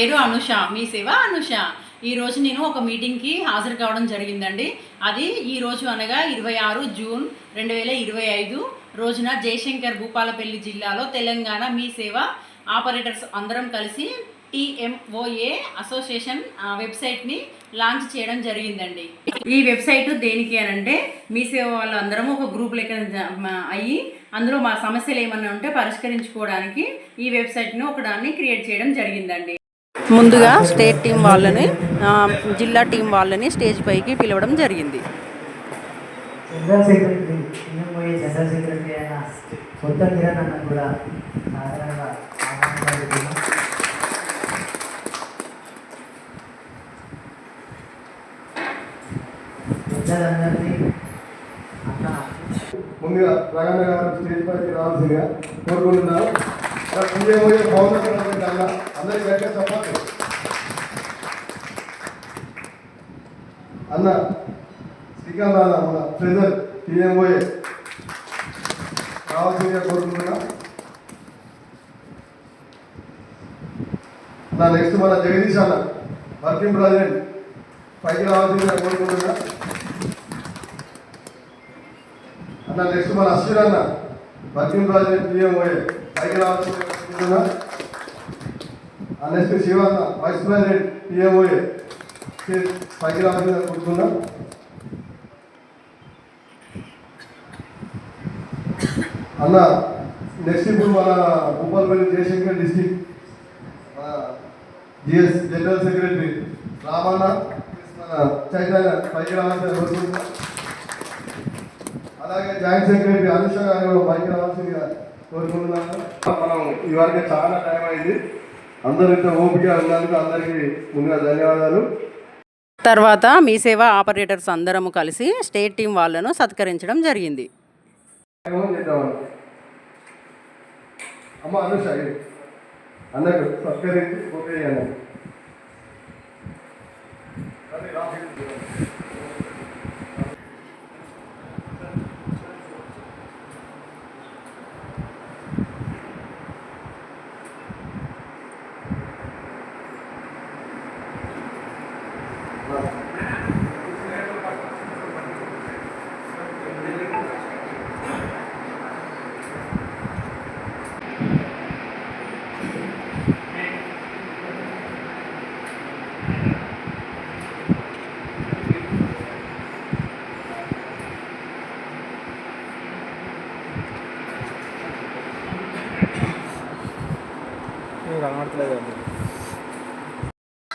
పేరు అనుష మీ సేవ అనుష. ఈ రోజు నేను ఒక మీటింగ్కి హాజరు కావడం జరిగిందండి. అది ఈ రోజు అనగా ఇరవై ఆరు జూన్ రెండు వేల ఇరవై ఐదు రోజున జయశంకర్ భూపాలపల్లి జిల్లాలో తెలంగాణ మీ సేవ ఆపరేటర్స్ అందరం కలిసి టీఎంఓఏ అసోసియేషన్ ఆ, వెబ్సైట్ని లాంచ్ చేయడం జరిగిందండి. ఈ వెబ్సైట్ దేనికి అని అంటే మీ సేవ వాళ్ళందరం ఒక గ్రూప్ లెక్క అయ్యి అందులో మా సమస్యలు ఏమన్నా ఉంటే పరిష్కరించుకోవడానికి ఈ వెబ్సైట్ను ఒకదాన్ని క్రియేట్ చేయడం జరిగిందండి. ముందుగా స్టేట్ టీం వాళ్ళని జిల్లా టీం వాళ్ళని స్టేజ్ పైకి పిలవడం జరిగింది. జనరల్ సెక్రటరీ పోయే జనరల్ సెక్రటరీ అయిన కొత్త కిరణ్ అన్న కూడా సాధారణంగా ఆహ్వానిస్తున్నాం పెద్దలందరినీ అన్న ముందుగా రగన్న గారు స్టేజ్ పైకి రావాల్సిందిగా కోరుకుంటున్నాను. పుణ్యమోయే భవనటువంటి అన్న అందరికి గట్టిగా చెప్పాలి. అన్న శ్రీకాంత్ అన్న మన ట్రెజర్ టీఎంఓఏ రావాల్సిందిగా కోరుకుంటున్నా. నా నెక్స్ట్ మన జగదీష్ అన్న వర్కింగ్ ప్రెసిడెంట్ పైకి రావాల్సిందిగా కోరుకుంటున్నా. అన్న నెక్స్ట్ మన అశ్విన్ అన్న వర్కింగ్ ప్రెసిడెంట్ పిఎంఓఏ పైకి రావాల్సిందిగా నెక్స్ట్ శివ అన్న వైస్ ప్రెసిడెంట్ పిఎంఓఏ పైకి రావాల్సిందిగా కోరుతున్నా అన్న నెక్స్ట్ ఇప్పుడు మన Bhupalpally Jayashankar district GS general secretary Ramanna Chaitanya పైకి రావాల్సిన కోరుకుంటున్నా అలాగే జాయింట్ సెక్రటరీ అనుష గారు పైకి రావాల్సిందిగా కోరుకుంటున్నాను. మనం ఇవాళకి చాలా టైం అయింది. అందరూ ఇంత ఓపిక ఉన్నందుకు అందరికీ ముందుగా ధన్యవాదాలు. తర్వాత మీ సేవ ఆపరేటర్స్ అందరము కలిసి స్టేట్ టీం వాళ్ళను సత్కరించడం జరిగింది. అమ్మ అనుష. అన్నకు సత్కరించి ఓకే అన్న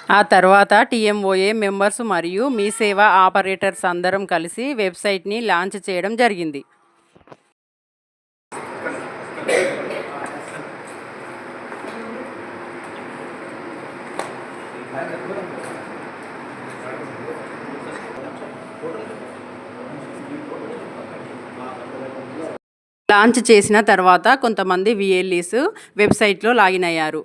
ఆ తర్వాత టీఎంఓఏ మెంబర్స్ మరియు మీ సేవా ఆపరేటర్స్ అందరం కలిసి వెబ్సైట్ని లాంచ్ చేయడం జరిగింది. లాంచ్ చేసిన తర్వాత కొంతమంది విఎల్ఈస్ వెబ్సైట్లో లాగిన్ అయ్యారు.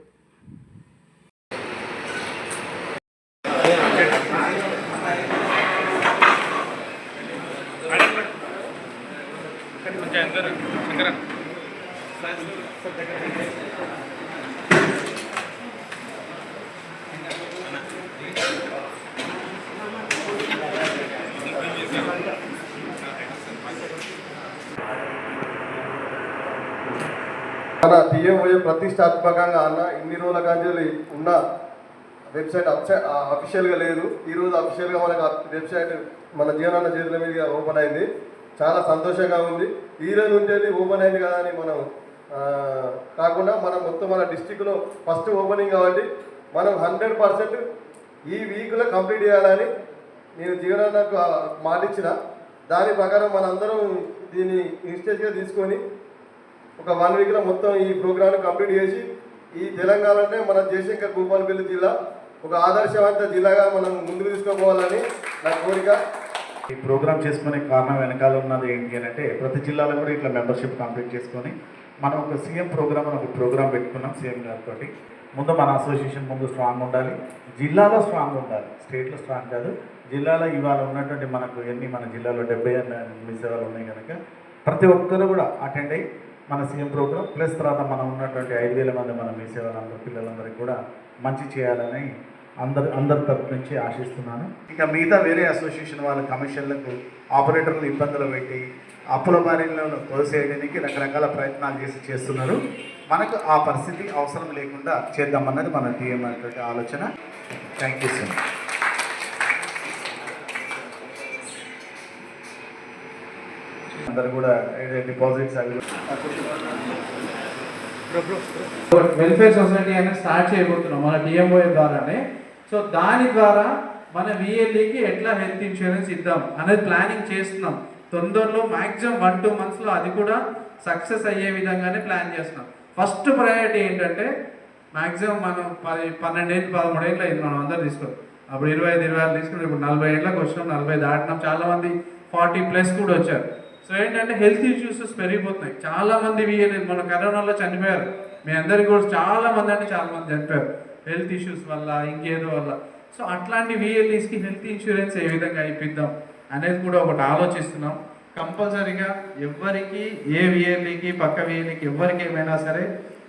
డిఎంఓఏ ప్రతిష్టాత్మకంగా అన్న ఇన్ని రోజుల కాంచెల్లి ఉన్న వెబ్సైట్ అఫీషియల్గా లేదు. ఈరోజు అఫీషియల్గా మనకు వెబ్సైట్ మన జీవనాన్న చేతుల మీద ఓపెన్ అయింది. చాలా సంతోషంగా ఉంది. ఈ రోజు ఉండేది ఓపెన్ అయింది కదా అని మనం కాకుండా మనం మొత్తం మన డిస్టిక్లో ఫస్ట్ ఓపెనింగ్ కాబట్టి మనం హండ్రెడ్ పర్సెంట్ ఈ వీక్లో కంప్లీట్ చేయాలని నేను జీవనాన్నకు మాటిచ్చిన. దాని ప్రకారం మనందరం దీన్ని ఇన్స్టేజ్గా తీసుకొని ఒక వన్ వీక్లో మొత్తం ఈ ప్రోగ్రామ్ కంప్లీట్ చేసి ఈ తెలంగాణలోనే మన జయశంకర్ భూపాలపల్లి జిల్లా ఒక ఆదర్శవంత జిల్లాగా మనం ముందుకు తీసుకుపోవాలని నా కోరిక. ఈ ప్రోగ్రామ్ చేసుకునే కారణం వెనకాల ఉన్నది ఏంటి అని అంటే ప్రతి జిల్లాలో కూడా ఇట్లా మెంబర్షిప్ కంప్లీట్ చేసుకొని మనం ఒక సీఎం ప్రోగ్రామ్ అని ఒక ప్రోగ్రామ్ పెట్టుకున్నాం సీఎం గారితో ముందు మన అసోసియేషన్ ముందు స్ట్రాంగ్ ఉండాలి. జిల్లాలో స్ట్రాంగ్ ఉండాలి. స్టేట్లో స్ట్రాంగ్ కాదు. జిల్లాలో ఇవాళ ఉన్నటువంటి మనకు ఎన్ని మన జిల్లాలో డెబ్బై మీ వాళ్ళు ఉన్నాయి కనుక ప్రతి ఒక్కరు కూడా అటెండ్ అయ్యి మన సీఎం ప్రోగ్రామ్ ప్లస్ తర్వాత మనం ఉన్నటువంటి ఐదు వేల మంది మన మీ సేవలందరూ పిల్లలందరికీ కూడా మంచి చేయాలని అందరు అందరి తరపు నుంచి ఆశిస్తున్నాను. ఇంకా మిగతా వేరే అసోసియేషన్ వాళ్ళ కమిషన్లకు ఆపరేటర్లు ఇబ్బందులు పెట్టి అప్పుల బారిలో తోసేయడానికి రకరకాల ప్రయత్నాలు చేసి చేస్తున్నారు. మనకు ఆ పరిస్థితి అవసరం లేకుండా చేద్దామన్నది మన టీఎం ఆలోచన. థ్యాంక్ యూ సార్ అందరు కూడా డిపాజిట్స్ అవి వెల్ఫేర్ సొసైటీ అనేది స్టార్ట్ చేయబోతున్నాం మన డిఎంఓఏ ద్వారానే. సో దాని ద్వారా మన విఎల్ఈకి ఎట్లా హెల్త్ ఇన్సూరెన్స్ ఇద్దాం అనేది ప్లానింగ్ చేస్తున్నాం. తొందరలో మ్యాక్సిమం వన్ టూ మంత్స్లో అది కూడా సక్సెస్ అయ్యే విధంగానే ప్లాన్ చేస్తున్నాం. ఫస్ట్ ప్రయారిటీ ఏంటంటే మ్యాక్సిమం మనం పది పన్నెండేళ్ళు పదమూడేళ్ళు అయింది మనం అందరం తీసుకోం అప్పుడు ఇరవై ఐదు ఇరవై ఆరు తీసుకుని ఇప్పుడు నలభై ఏళ్ళకి వచ్చినాం నలభై దాటినాం. చాలామంది ఫార్టీ ప్లస్ కూడా వచ్చారు. సో ఏంటంటే హెల్త్ ఇష్యూస్ పెరిగిపోతున్నాయి. చాలా మంది వీయలేదు మన కరోనాలో చనిపోయారు. మీ అందరికి కూడా చాలా మంది అంటే చాలా మంది చనిపోయారు. హెల్త్ ఇష్యూస్ వల్ల ఇంకేదో వల్ల. సో అట్లాంటి విఎల్ఈస్కి హెల్త్ ఇన్సూరెన్స్ ఏ విధంగా ఇప్పిద్దాం అనేది కూడా ఒకటి ఆలోచిస్తున్నాం. కంపల్సరీగా ఎవరికి ఏ విఎల్ఈకి పక్క విఎల్ఈకి ఎవరికి ఏమైనా సరే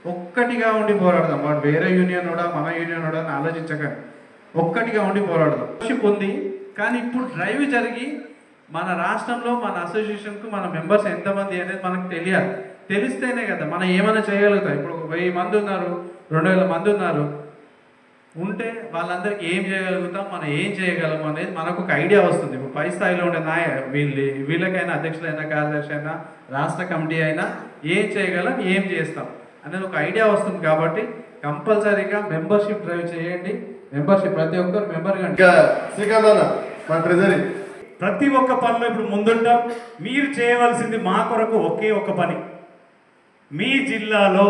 ఒక్కటిగా ఉండి పోరాడదాం. వాడు వేరే యూనియన్ కూడా మన యూనియన్ కూడా అని ఆలోచించకండి. ఒక్కటిగా ఉండి పోరాడదాం. పొంది కానీ ఇప్పుడు డ్రైవ్ జరిగి మన రాష్ట్రంలో మన అసోసియేషన్కు మన మెంబర్స్ ఎంతమంది అనేది మనకు తెలియాలి. తెలిస్తేనే కదా మనం ఏమైనా చేయగలుగుతాం. ఇప్పుడు ఒక వెయ్యి మంది ఉన్నారు రెండు వేల మంది ఉన్నారు. ఉంటే వాళ్ళందరికీ ఏం చేయగలుగుతాం మనం ఏం చేయగలం అనేది మనకు ఒక ఐడియా వస్తుంది. ఇప్పుడు పై స్థాయిలో ఉండే నాయ వీళ్ళు వీళ్ళకైనా అధ్యక్షులైనా కార్యదర్శి అయినా రాష్ట్ర కమిటీ అయినా ఏం చేయగలం ఏం చేస్తాం అనేది ఒక ఐడియా వస్తుంది కాబట్టి కంపల్సరీగా మెంబర్షిప్ డ్రైవ్ చేయండి. మెంబర్షిప్ ప్రతి ఒక్కరు మెంబర్ కంటే శ్రీకాంత్ మన ట్రెజరీ ప్రతి ఒక్క పనిలో ఇప్పుడు ముందుంటాం. మీరు చేయవలసింది మా కొరకు ఒకే ఒక పని. మీ జిల్లాలో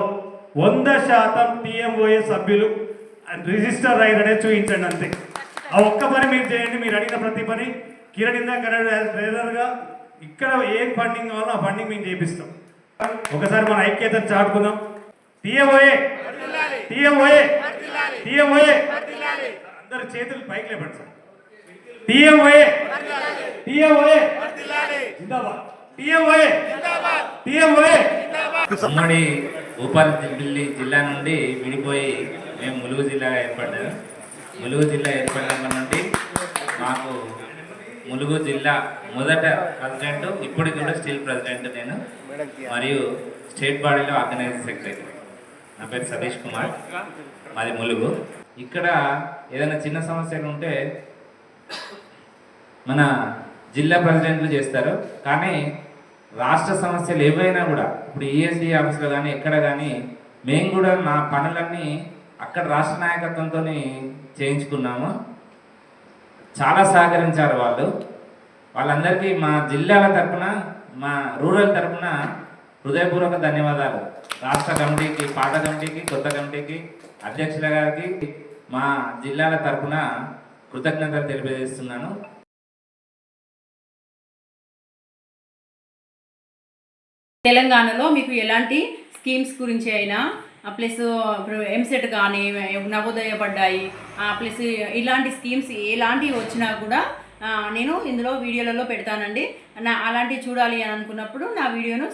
వంద శాతం టీఎంఓఏ సభ్యులు రిజిస్టర్ అయ్యారనే చూపించండి అంతే. ఆ ఒక్క పని మీరు చేయండి మీరు అడిగిన ప్రతి పని. కిరణ్ ఇందాక ట్రేడర్గా ఇక్కడ ఏ ఫండింగ్ కావాలో ఆ ఫండింగ్ మేము చేపిస్తాం. ఒకసారి మన ఐక్యతను చాటుకుందాం. టీఎంఓఏ టీఎంఓఏ టీఎంఓఏ అందరు చేతులు పైకి లేపండి సార్. టీఎంఓఏ. టీఎంఓఏ. జిందాబాద్. టీఎంఓఏ. టీఎంఓఏ. ఉమ్మడి జిల్లా నుండి విడిపోయి మేము ములుగు జిల్లాగా ఏర్పడ్డాము ములుగు జిల్లా ఏర్పడినప్పటి నుండి మాకు ములుగు జిల్లా మొదట ప్రెసిడెంట్ ఇప్పటికి కూడా స్టిల్ ప్రెసిడెంట్ నేను. మరియు స్టేట్ బాడీలో ఆర్గనైజింగ్ సెక్రటరీ. నా పేరు సతీష్ కుమార్. మాది ములుగు. ఇక్కడ ఏదైనా చిన్న సమస్యలు ఉంటే మన జిల్లా ప్రెసిడెంట్లు చేస్తారు. కానీ రాష్ట్ర సమస్యలు ఏవైనా కూడా ఇప్పుడు ఈఎస్డి ఆఫీస్లో కానీ ఎక్కడ కానీ మేము కూడా మా పనులన్నీ అక్కడ రాష్ట్ర నాయకత్వంతో చేయించుకున్నాము. చాలా సహకరించారు వాళ్ళు. వాళ్ళందరికీ మా జిల్లాల తరఫున మా రూరల్ తరఫున హృదయపూర్వక ధన్యవాదాలు. రాష్ట్ర కమిటీకి పాత కమిటీకి కొత్త కమిటీకి అధ్యక్షుల గారికి మా జిల్లాల తరఫున కృతజ్ఞతలు తెలియజేస్తున్నాను. తెలంగాణలో మీకు ఎలాంటి స్కీమ్స్ గురించి అయినా ప్లస్ ఎంసెట్ కానీ నవోదయ పడ్డాయి ప్లస్ ఇలాంటి స్కీమ్స్ ఎలాంటివి వచ్చినా కూడా నేను ఇందులో వీడియోలలో పెడతానండి. నా అలాంటివి చూడాలి అని అనుకున్నప్పుడు నా వీడియోను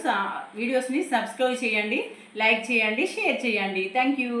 వీడియోస్ని సబ్స్క్రైబ్ చేయండి లైక్ చేయండి షేర్ చేయండి. Thank you.